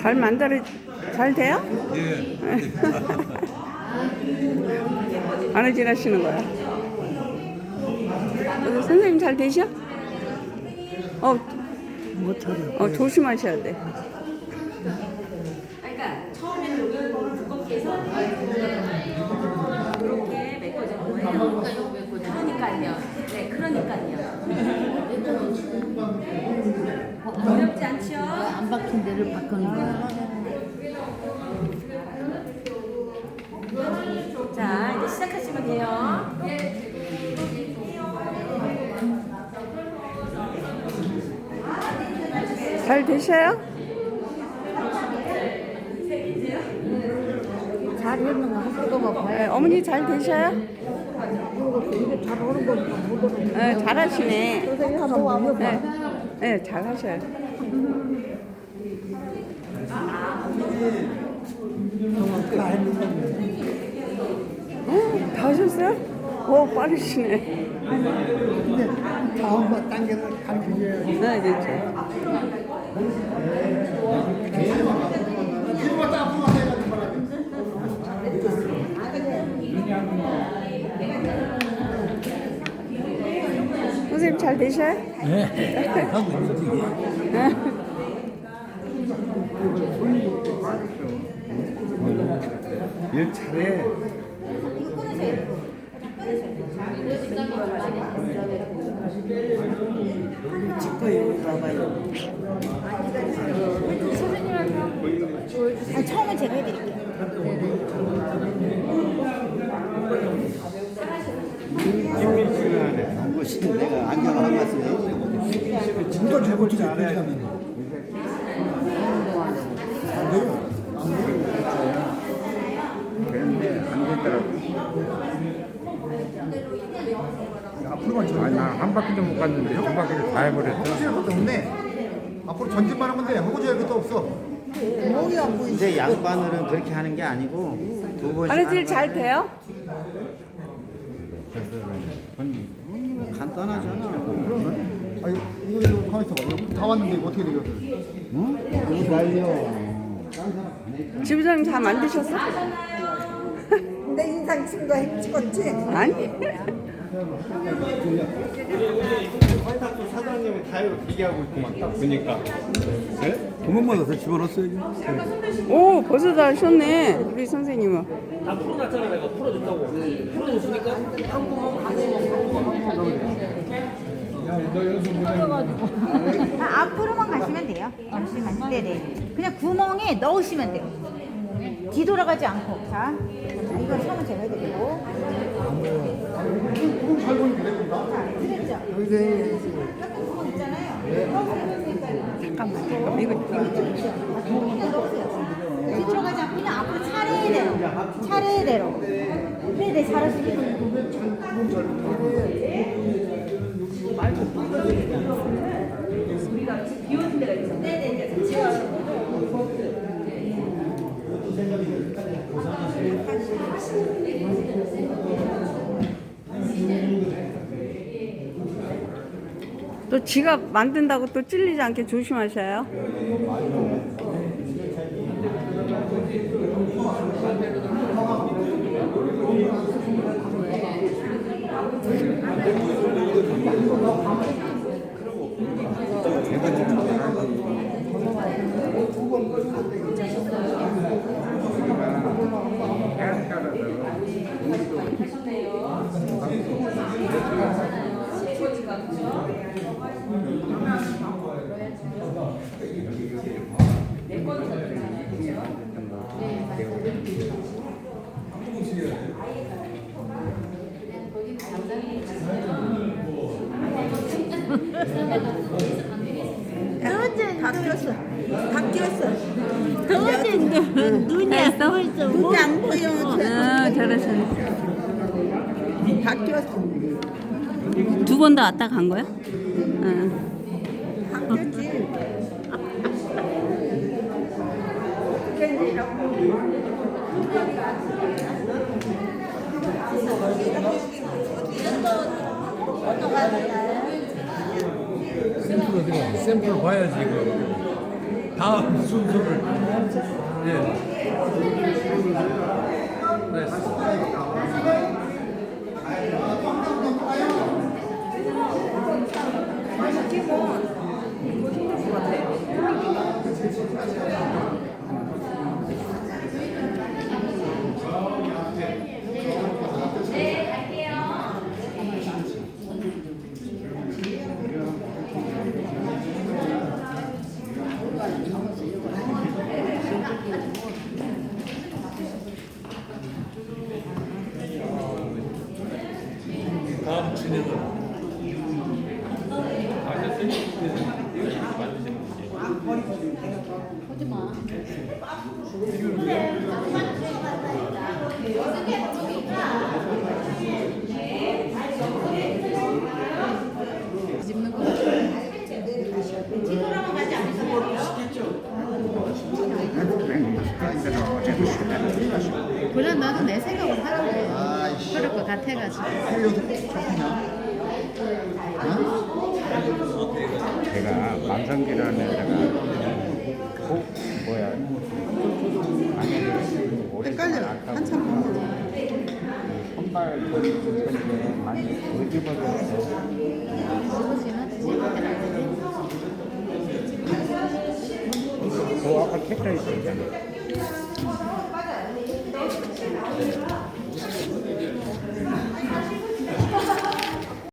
잘 만들어 잘 돼요? 예. 바느질 하시는 거야. 어, 선생님 잘 되셔? 어. 어 조심하셔야 돼. 그러니까 처음에는 여기 두껍게 해서 이렇게 메꿔진 거예요. 그러니까요. 네, 그러니까요. 어렵지 않죠? 안 박힌 데를 바꾸는 거야. 자, 이제 시작하시면 돼요. 잘 되셔요? 잘 했는 거 한번 뜯어봐 네, 봐요. 어머니 잘 되셔요? 이게 잘 오는 거니까 못 오는 거. 네, 잘하시네. 선생님 한번 와봐. 네, 네, 잘하셔요. 다 했는 건데. 어, 다 하셨어요? 오, 빠르시네. 근데 다음 거 단계를 가르쳐줘야지. 네, 그렇죠. 선생님 잘 되셔요? 네. 하고 있지. 일 잘해. 아, 처음에 제가 해드릴게요. 그것이 내가 안경을 안 갔으면 진짜 잘못 지 않아요. 그런데 안 되더라고. 앞으로만 전 아니 나한 바퀴도 못 갔는데 두 바퀴를 다 해버렸어. 하고 것도 없네. 앞으로 전진만 하면 돼. 하고 줘야 것도 없어. 목이 안 보이지. 이제 양반으로는 그렇게 하는 게 아니고 두 번씩 바느질 잘. 돼요? 간단하잖아 아니 이거 이거 가만 있어봐. 다 왔는데 이거 어떻게 되겠어? 응? 이거 말려 지부장님 다 만드셨어? 내 인상 쓴거 찍었지? 아니. 사장님이 다 이렇게 얘기하고 있구만 딱 보니까. 네? 구멍만 더 집어넣었어야지 오, 벌써 다 하셨네. 우리 선생님은. 아, 앞으로만 가시면 돼요. 네네. 그냥 구멍에 넣으시면 돼요. 뒤돌아가지 않고. 자, 자 이건 구멍 있잖아요. 잠깐만, 잠깐만. 이거. 뒤돌아가지 않고 그냥 앞으로 차례대로. 차례대로. 네네, 잘하시네요. 또 지가 만든다고 또 찔리지 않게 조심하셔요. 바뀌었어. 바뀌었어. 더워진 눈, 눈이 안 보이죠? 눈이 안 보여. 아, 잘하셨네. 바뀌었어. 두 번 더 왔다 간 거야? 응. 바뀌었지. 되나요? 샘플 봐야지 이거. 다음 순서를. 예. 됐어. 다음 진행은. 그래 나도 내 생각을 하는 거야. 아이씨. 그럴 것 같아가지고. 제가 만성기라는 데가 꼭 뭐야. 헷갈려. 한참 손발 근처에 많이 뒤집어졌어 그 아까 책자 있었잖아